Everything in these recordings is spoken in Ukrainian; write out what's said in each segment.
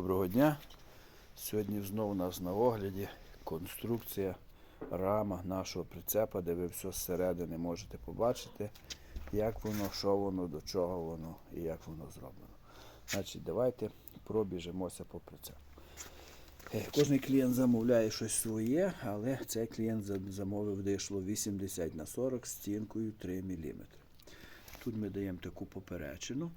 Доброго дня. Сьогодні знову у нас на огляді конструкція рама нашого прицепа, де ви все зсередини можете побачити, як воно, що воно, до чого воно і як воно зроблено. Значить, давайте пробіжимося по прицепу. Е, Кожний клієнт замовляє щось своє, але цей клієнт за- замовив дишло 80 на 40 з стінкою 3 мм. Тут ми даємо таку поперечину.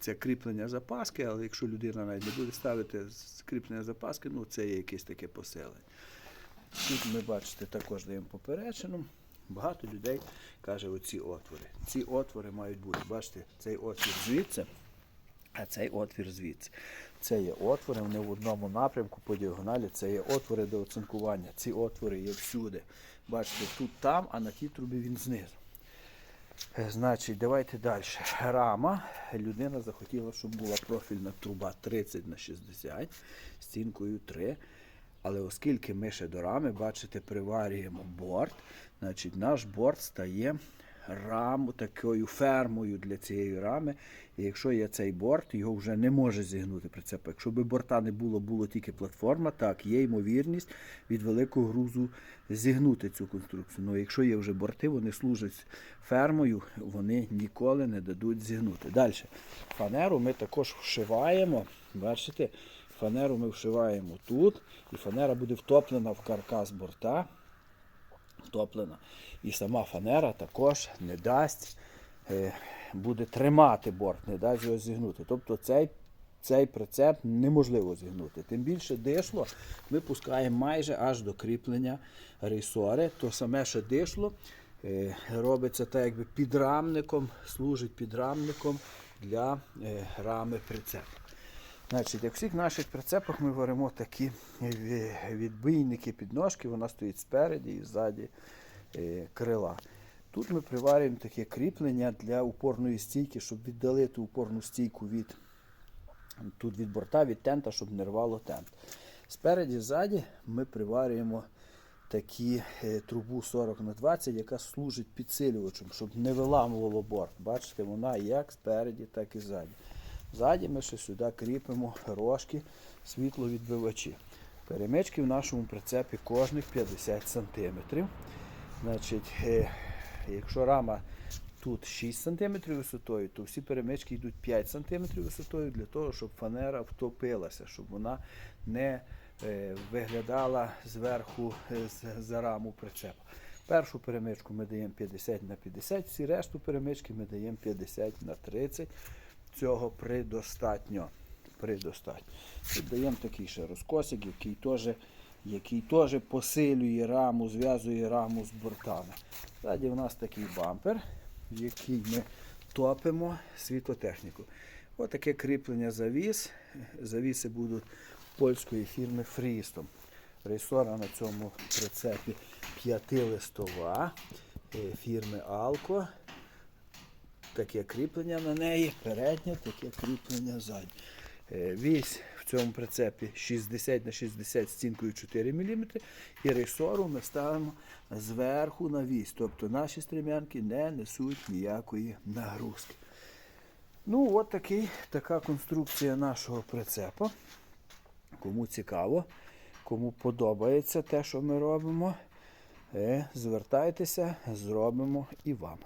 Це кріплення запаски, але якщо людина навіть не буде ставити кріплення запаски, ну це є якесь таке поселення. Тут ми бачите, також даємо поперечину. Багато людей каже оці отвори. Ці отвори мають бути. Бачите, цей отвір звідси, а цей отвір звідси. Це є отвори, вони в одному напрямку по діагоналі, це є отвори до оцинкування. Ці отвори є всюди. Бачите, тут там, а на тій трубі він знизу. Е, Значить, давайте далі. Рама. Людина захотіла, щоб була профільна труба 30 на 60 стінкою 3. Але оскільки ми ще до рами, бачите, приварюємо борт, значить наш борт стає раму, такою фермою для цієї рами. І якщо є цей борт, його вже не може зігнути прицеп. Якщо б борта не було, було тільки платформа, так, є ймовірність від великого грузу зігнути цю конструкцію. Ну, якщо є вже борти, вони служать фермою, вони ніколи не дадуть зігнути. Далі. Фанеру ми також вшиваємо. Бачите, фанеру ми вшиваємо тут, і фанера буде втоплена в каркас борта. Втоплена. І сама фанера також не дасть, е, буде тримати борт, не дасть його зігнути. Тобто цей, цей прицеп неможливо зігнути. Тим більше дишло ми пускаємо майже аж до кріплення рейсори. То саме, що дишло, е, робиться так, якби підрамником, служить підрамником для е, рами прицепу. Значить, як в всіх наших прицепах ми варимо такі ві- відбійники підножки, вона стоїть спереді і ззаді е, крила. Тут ми приварюємо таке кріплення для упорної стійки, щоб віддалити упорну стійку від, тут від борта, від тента, щоб не рвало тент. Спереді, ззаді ми приварюємо такі е, трубу 40 на 20, яка служить підсилювачем, щоб не виламувало борт. Бачите, вона як спереді, так і ззаді. Ззаді ми ще сюди кріпимо рожки світловідбивачі. Перемички в нашому прицепі кожних 50 см. Значить, е, якщо рама тут 6 см висотою, то всі перемички йдуть 5 см висотою для того, щоб фанера втопилася, щоб вона не е, виглядала зверху е, за раму прицепа. Першу перемичку ми даємо 50 на 50, всі решту перемички ми даємо 50 на 30. Цього придостатньо. Придостатньо. Тут даємо такий ще розкосик, який теж який теж посилює раму, зв'язує раму з бортами. Ззаді в нас такий бампер, в який ми топимо світлотехніку. Отаке кріплення завіс. Завіси будуть польської фірми Фрістом. Рейсора на цьому прицепі п'ятилистова е, фірми Алко. Таке кріплення на неї, переднє, таке кріплення заднє. Е, Вісь в цьому прицепі 60 на 60 стінкою 4 мм. І рейсору ми ставимо зверху на вісь. Тобто наші стрімянки не несуть ніякої нагрузки. Ну, от такий, така конструкція нашого прицепа. Кому цікаво, кому подобається те, що ми робимо, е, звертайтеся, зробимо і вам.